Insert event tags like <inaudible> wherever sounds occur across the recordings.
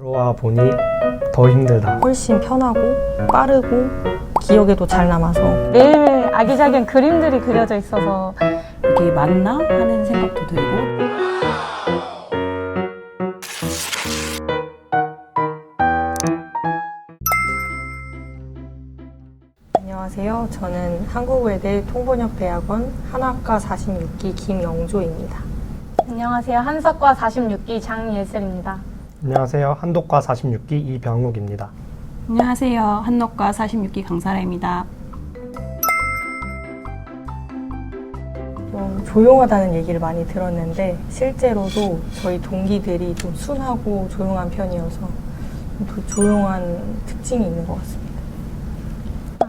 들어와 보니 더 힘들다. 훨씬 편하고 빠르고 기억에도 잘 남아서 매일매일 아기자기한 그림들이 그려져 있어서 이게 맞나 하는 생각도 들고 안녕하세요. 저는 한국외대 통번역대학원 한학과 46기 김영조입니다. 안녕하세요. 한석과 46기 장예슬입니다. 안녕하세요. 한독과 46기 이병욱입니다. 안녕하세요. 한녹과 46기 강사라입니다. 좀 조용하다는 얘기를 많이 들었는데 실제로도 저희 동기들이 좀 순하고 조용한 편이어서 좀 조용한 특징이 있는 것 같습니다.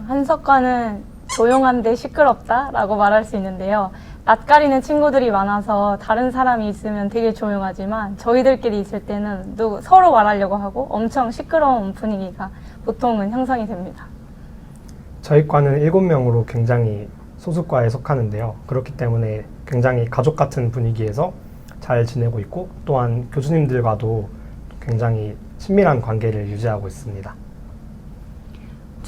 한석과는 조용한데 시끄럽다라고 말할 수 있는데요. 낯가리는 친구들이 많아서 다른 사람이 있으면 되게 조용하지만 저희들끼리 있을 때는 누 서로 말하려고 하고 엄청 시끄러운 분위기가 보통은 형성이 됩니다. 저희 과는 7명으로 굉장히 소수과에 속하는데요. 그렇기 때문에 굉장히 가족 같은 분위기에서 잘 지내고 있고 또한 교수님들과도 굉장히 친밀한 관계를 유지하고 있습니다.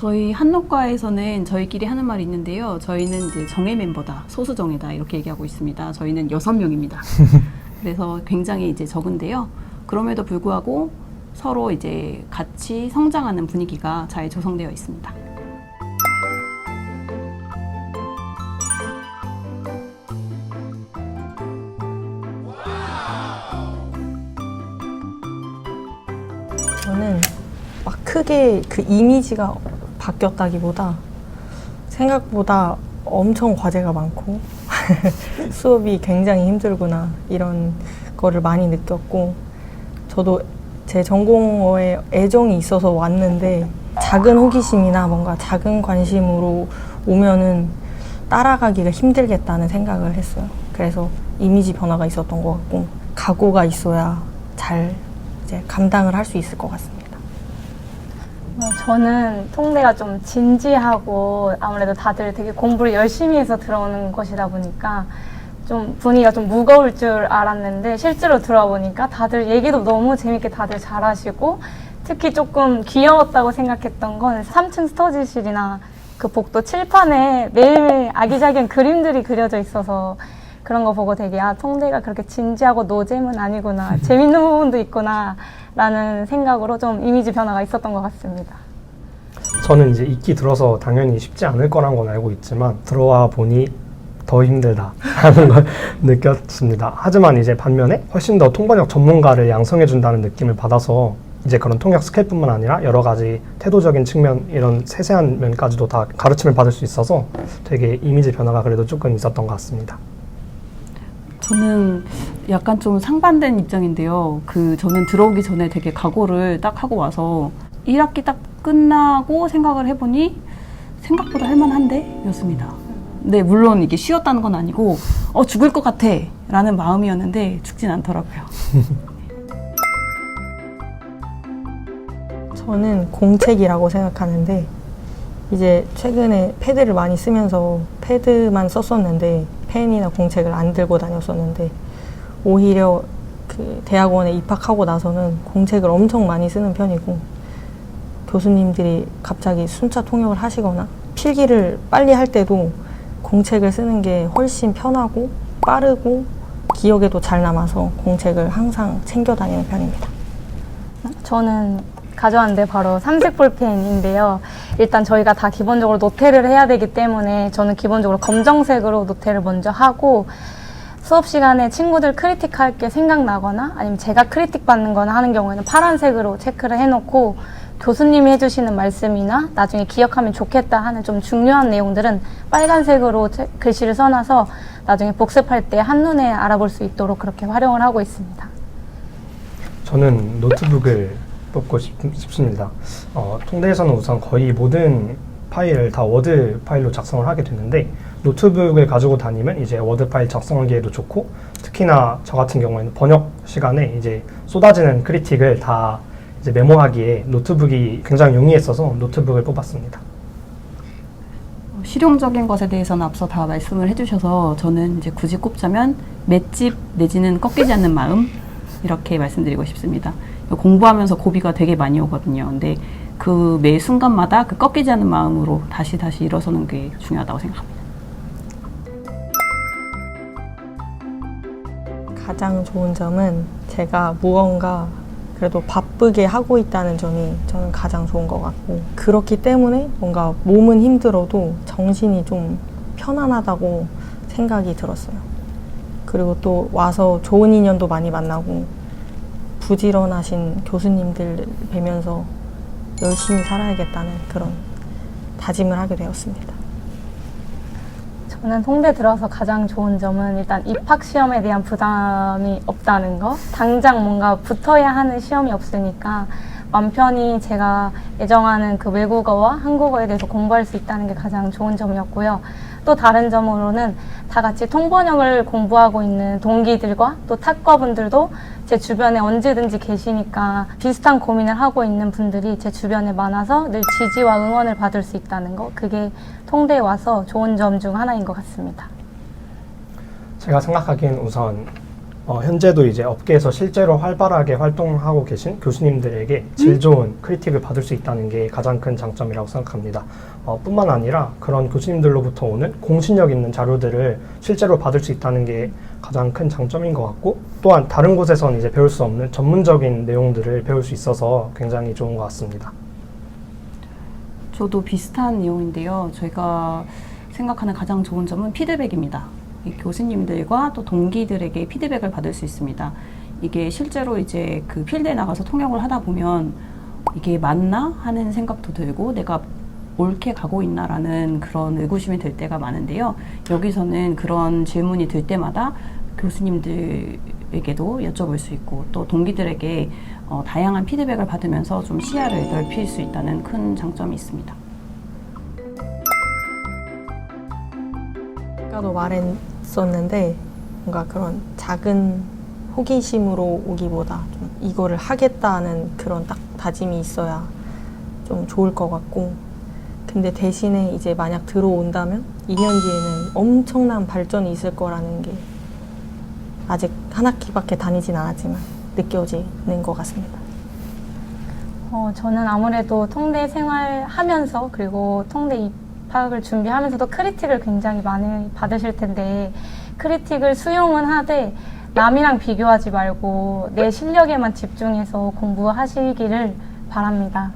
저희 한녹과에서는 저희끼리 하는 말이 있는데요. 저희는 이제 정예 멤버다, 소수 정예다 이렇게 얘기하고 있습니다. 저희는 여섯 명입니다. <laughs> 그래서 굉장히 이제 적은데요. 그럼에도 불구하고 서로 이제 같이 성장하는 분위기가 잘 조성되어 있습니다. 저는 막 크게 그 이미지가 바뀌었다기보다 생각보다 엄청 과제가 많고 <laughs> 수업이 굉장히 힘들구나 이런 거를 많이 느꼈고 저도 제 전공어에 애정이 있어서 왔는데 작은 호기심이나 뭔가 작은 관심으로 오면은 따라가기가 힘들겠다는 생각을 했어요. 그래서 이미지 변화가 있었던 것 같고 각오가 있어야 잘 이제 감당을 할 수 있을 것 같습니다. 어, 저는 통대가 좀 진지하고 아무래도 다들 되게 공부를 열심히 해서 들어오는 곳이다 보니까 좀 분위기가 좀 무거울 줄 알았는데 실제로 들어와 보니까 다들 얘기도 너무 재밌게 다들 잘하시고 특히 조금 귀여웠다고 생각했던 건 3층 스터디실이나 그 복도 칠판에 매일매일 아기자기한 그림들이 그려져 있어서 그런 거 보고 되게 아 통대가 그렇게 진지하고 노잼은 아니구나 재밌는 부분도 있구나 라는 생각으로 좀 이미지 변화가 있었던 것 같습니다. 저는 이제 익히 들어서 당연히 쉽지 않을 거란 건 알고 있지만 들어와 보니 더 힘들다 하는 걸 <laughs> 느꼈습니다. 하지만 이제 반면에 훨씬 더 통번역 전문가를 양성해 준다는 느낌을 받아서 이제 그런 통역 스킬뿐만 아니라 여러 가지 태도적인 측면 이런 세세한 면까지도 다 가르침을 받을 수 있어서 되게 이미지 변화가 그래도 조금 있었던 것 같습니다. 저는 약간 좀 상반된 입장인데요. 그 저는 들어오기 전에 되게 각오를 딱 하고 와서 1학기 딱 끝나고 생각을 해보니 생각보다 할만한데? 였습니다. 네, 물론 이게 쉬웠다는 건 아니고, 어, 죽을 것 같아. 라는 마음이었는데, 죽진 않더라고요. 저는 공책이라고 생각하는데 이제 최근에 패드를 많이 쓰면서 패드만 썼었는데 펜이나 공책을 안 들고 다녔었는데 오히려 그 대학원에 입학하고 나서는 공책을 엄청 많이 쓰는 편이고 교수님들이 갑자기 순차 통역을 하시거나 필기를 빨리 할 때도 공책을 쓰는 게 훨씬 편하고 빠르고 기억에도 잘 남아서 공책을 항상 챙겨 다니는 편입니다. 저는 가져왔는데 바로 삼색 볼펜인데요. 일단 저희가 다 기본적으로 노트를 해야 되기 때문에 저는 기본적으로 검정색으로 노트를 먼저 하고 수업 시간에 친구들 크리틱 할 게 생각나거나 아니면 제가 크리틱 받는 거나 하는 경우에는 파란색으로 체크를 해놓고 교수님이 해주시는 말씀이나 나중에 기억하면 좋겠다 하는 좀 중요한 내용들은 빨간색으로 체- 글씨를 써놔서 나중에 복습할 때 한눈에 알아볼 수 있도록 그렇게 활용을 하고 있습니다. 저는 노트북을 뽑고 싶, 습니다 어, 통대에서는 우선 거의 모든 파일을 다 워드 파일로 작성을 하게 되는데 노트북을 가지고 다니면 이제 워드 파일 작성하기에도 좋고 특히나 저 같은 경우에는 번역 시간에 이제 쏟아지는 크리틱을 다 이제 메모하기에 노트북이 굉장히 용이했어서 노트북을 뽑았습니다. 어, 실용적인 것에 대해서는 앞서 다 말씀을 해주셔서 저는 이제 굳이 꼽자면 맷집 내지는 꺾이지 않는 마음 이렇게 말씀드리고 싶습니다. 공부하면서 고비가 되게 많이 오거든요. 근데 그 매 순간마다 그 꺾이지 않는 마음으로 다시 다시 일어서는 게 중요하다고 생각합니다. 가장 좋은 점은 제가 무언가 그래도 바쁘게 하고 있다는 점이 저는 가장 좋은 것 같고 그렇기 때문에 뭔가 몸은 힘들어도 정신이 좀 편안하다고 생각이 들었어요. 그리고 또 와서 좋은 인연도 많이 만나고 부지런하신 교수님들 뵈면서 열심히 살아야겠다는 그런 다짐을 하게 되었습니다. 저는 홍대 들어서 가장 좋은 점은 일단 입학 시험에 대한 부담이 없다는 거. 당장 뭔가 붙어야 하는 시험이 없으니까 맘 편히 제가 애정하는 그 외국어와 한국어에 대해서 공부할 수 있다는 게 가장 좋은 점이었고요. 또 다른 점으로는 다 같이 통번역을 공부하고 있는 동기들과 또 탁과분들도 제 주변에 언제든지 계시니까 비슷한 고민을 하고 있는 분들이 제 주변에 많아서 늘 지지와 응원을 받을 수 있다는 거. 그게 통대에 와서 좋은 점 중 하나인 것 같습니다. 제가 생각하기엔 우선 어, 현재도 이제 업계에서 실제로 활발하게 활동하고 계신 교수님들에게 질 좋은 크리틱을 받을 수 있다는 게 가장 큰 장점이라고 생각합니다. 어, 뿐만 아니라 그런 교수님들로부터 오는 공신력 있는 자료들을 실제로 받을 수 있다는 게 가장 큰 장점인 것 같고 또한 다른 곳에서는 이제 배울 수 없는 전문적인 내용들을 배울 수 있어서 굉장히 좋은 것 같습니다. 저도 비슷한 내용인데요. 저희가 생각하는 가장 좋은 점은 피드백입니다. 이 교수님들과 또 동기들에게 피드백을 받을 수 있습니다. 이게 실제로 이제 그 필드에 나가서 통역을 하다 보면 이게 맞나 하는 생각도 들고 내가 옳게 가고 있나라는 그런 의구심이 들 때가 많은데요. 여기서는 그런 질문이 들 때마다 교수님들에게도 여쭤볼 수 있고 또 동기들에게 어, 다양한 피드백을 받으면서 좀 시야를 넓힐 수 있다는 큰 장점이 있습니다. 아까도 말했었는데 뭔가 그런 작은 호기심으로 오기보다 좀 이거를 하겠다는 그런 딱 다짐이 있어야 좀 좋을 것 같고 근데 대신에 이제 만약 들어온다면 2년 뒤에는 엄청난 발전이 있을 거라는 게 아직 한 학기밖에 다니진 않았지만 느껴지는 것 같습니다. 어, 저는 아무래도 통대 생활하면서 그리고 통대 입 학을 준비하면서도 크리틱을 굉장히 많이 받으실 텐데 크리틱을 수용은 하되 남이랑 비교하지 말고 내 실력에만 집중해서 공부하시기를 바랍니다.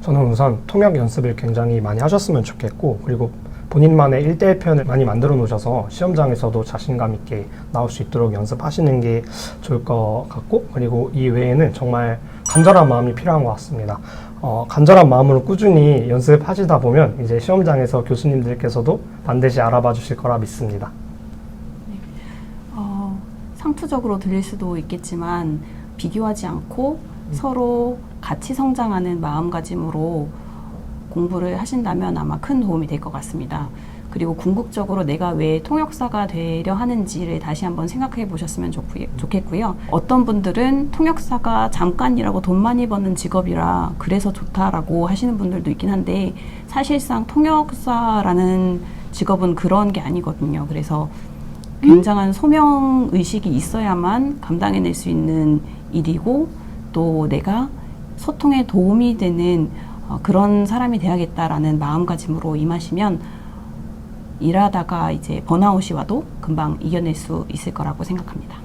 저는 우선 통역 연습을 굉장히 많이 하셨으면 좋겠고 그리고 본인만의 일대일 표현을 많이 만들어 놓으셔서 시험장에서도 자신감 있게 나올 수 있도록 연습하시는 게 좋을 것 같고 그리고 이 외에는 정말 간절한 마음이 필요한 것 같습니다. 어, 간절한 마음으로 꾸준히 연습하시다 보면 이제 시험장에서 교수님들께서도 반드시 알아봐 주실 거라 믿습니다. 어, 상투적으로 들릴 수도 있겠지만 비교하지 않고 서로 같이 성장하는 마음가짐으로 공부를 하신다면 아마 큰 도움이 될 것 같습니다. 그리고 궁극적으로 내가 왜 통역사가 되려 하는지를 다시 한번 생각해 보셨으면 좋겠고요. 어떤 분들은 통역사가 잠깐이라고 돈 많이 버는 직업이라 그래서 좋다라고 하시는 분들도 있긴 한데 사실상 통역사라는 직업은 그런 게 아니거든요. 그래서 굉장한 소명 의식이 있어야만 감당해낼 수 있는 일이고 또 내가 소통에 도움이 되는 어, 그런 사람이 돼야겠다라는 마음가짐으로 임하시면 일하다가 이제 번아웃이 와도 금방 이겨낼 수 있을 거라고 생각합니다.